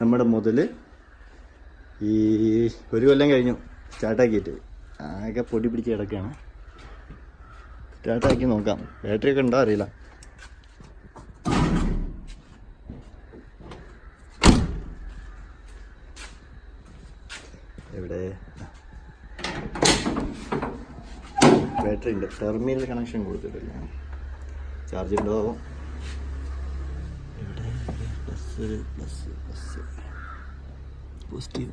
നമ്മുടെ മുതൽ ഈ ഒരു കൊല്ലം കഴിഞ്ഞു. സ്റ്റാർട്ടാക്കിയിട്ട്. ആകെ പൊടി പിടിച്ച് കിടക്കുകയാണ് സ്റ്റാർട്ടാക്കി നോക്കാം. ബാറ്ററി ഒക്കെ ഉണ്ടോ അറിയില്ല. എവിടെ? ബാറ്ററി ഉണ്ട്. ടെർമിനൽ കണക്ഷൻ കൊടുത്തിട്ടില്ല. ചാർജ് ഉണ്ടോ? പ്ലസ് പ്ലസ് പ്ലസ് പോസിറ്റീവ്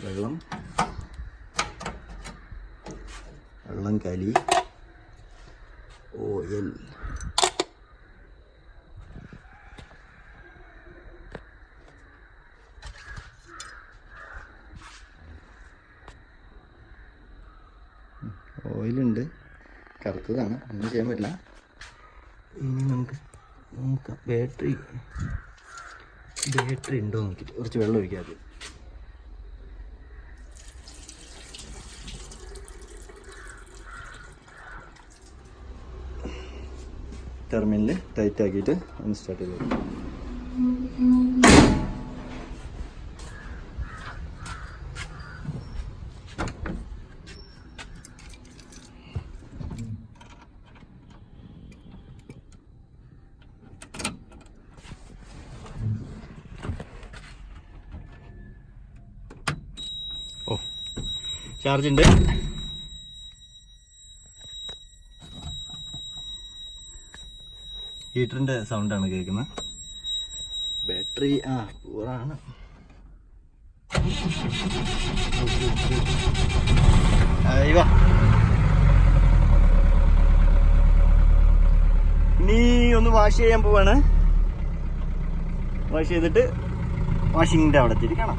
വെള്ളം. വെള്ളം കലി. ഓയിൽ. ഓയിലുണ്ട്. കറുത്തതാണ്. ഒന്നും ചെയ്യാൻ പറ്റില്ല. ഇനി നമുക്ക് നോക്കാം. ബാറ്ററി ബാറ്ററി ഉണ്ടോ നോക്കിയിട്ട്. കുറച്ച് വെള്ളം ഒഴിക്കാതെ ടെർമിനൽ ടൈറ്റ് ആക്കിയിട്ട് ഒന്ന് സ്റ്റാർട്ട് ചെയ്ത് ഓ. ചാർജ് ഉണ്ട്. ഹീറ്ററിന്റെ സൗണ്ടാണ് കേൾക്കുന്നത് ബാറ്ററി ആ പൂറാണ് അയ്യോ ഇനി ഒന്ന് വാഷ് ചെയ്യാൻ പോവാണ്. വാഷ് ചെയ്തിട്ട് വാഷിങ്ങിന്റെ അവിടെ എത്തിയിട്ട് കാണാം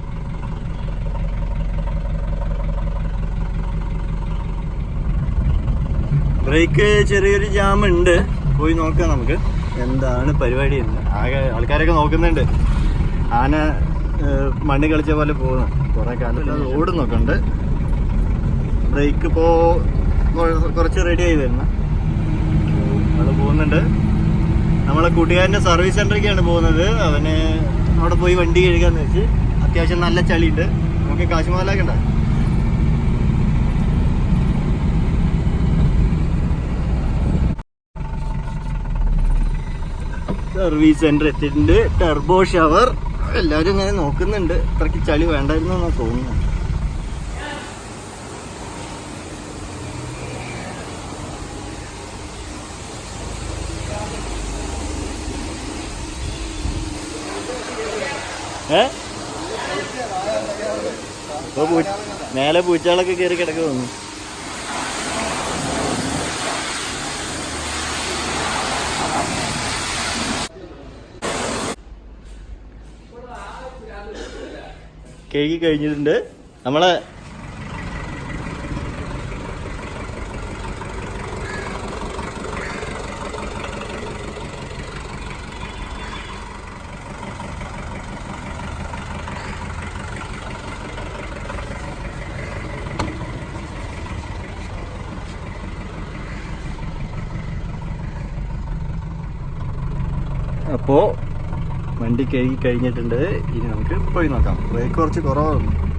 ബ്രേക്ക് ചെറിയൊരു ജാം ഉണ്ട് പോയി നോക്കാം നമുക്ക്. എന്താണ് പരിപാടി എന്ന്. ആകെ ആൾക്കാരൊക്കെ നോക്കുന്നുണ്ട്. ആന മണ്ണ് കളിച്ച പോലെ പോകുന്നു. കുറെ കാലത്ത് റോഡ് നോക്കുന്നുണ്ട് ബ്രേക്ക് ഇപ്പോ കുറച്ച് റെഡി ആയി വരുന്ന. അത് പോകുന്നുണ്ട്. നമ്മളെ കൂട്ടുകാരന്റെ സർവീസ് സെന്ററിലേക്കാണ് പോകുന്നത്. അവന് അവിടെ പോയി വണ്ടി കഴുകാന്ന് വെച്ച് അത്യാവശ്യം നല്ല ചളിയുണ്ട്. നമുക്ക് കാശ് സർവീസ് സെന്റർ എത്തിയിട്ടുണ്ട്. ടെർബോ ഷവർ എല്ലാവരും ഇങ്ങനെ നോക്കുന്നുണ്ട്. അത്രയ്ക്ക് ചളി വേണ്ടായിരുന്നു എന്നാ തോന്നുന്നു. ഏ? ഇപ്പൊ മേലെ പൂച്ചകളൊക്കെ കയറി കിടക്കുക കഴുകി കഴിഞ്ഞിട്ടുണ്ട്. നമ്മളെ അപ്പോ വണ്ടി കഴുകി കഴിഞ്ഞിട്ടുണ്ട്. ഇനി നമുക്ക് പോയി നോക്കാം. ബ്രേക്ക് കുറച്ച് കുറവാണ്